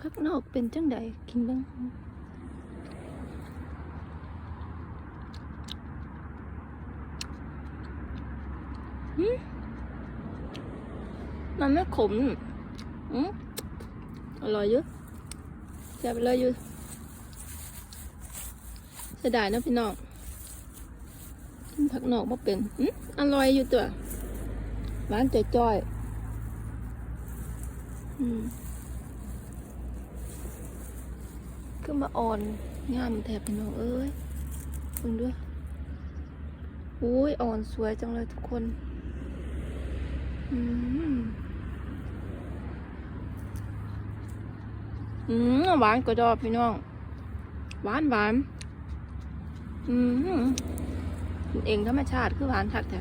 พักนอกเป็นจังใดกินบ้างมันไม่ขมอืมอร่อยอยู่แซ่บเลยอยู่เสียดายนะพี่น้องกินผักนอกมาเป็นอืมอร่อยอยู่ตัวหวานจ่อยๆอืม คือมาอ่อนงามแถบพี่น้องเอ้ยคุณด้วยอุ้ยอ่อนสวยจังเลยทุกคนอืมอืมหวานกระดอบพี่น้อง หวานหวานอืมเองธรรมชาติคือหวานทักแต่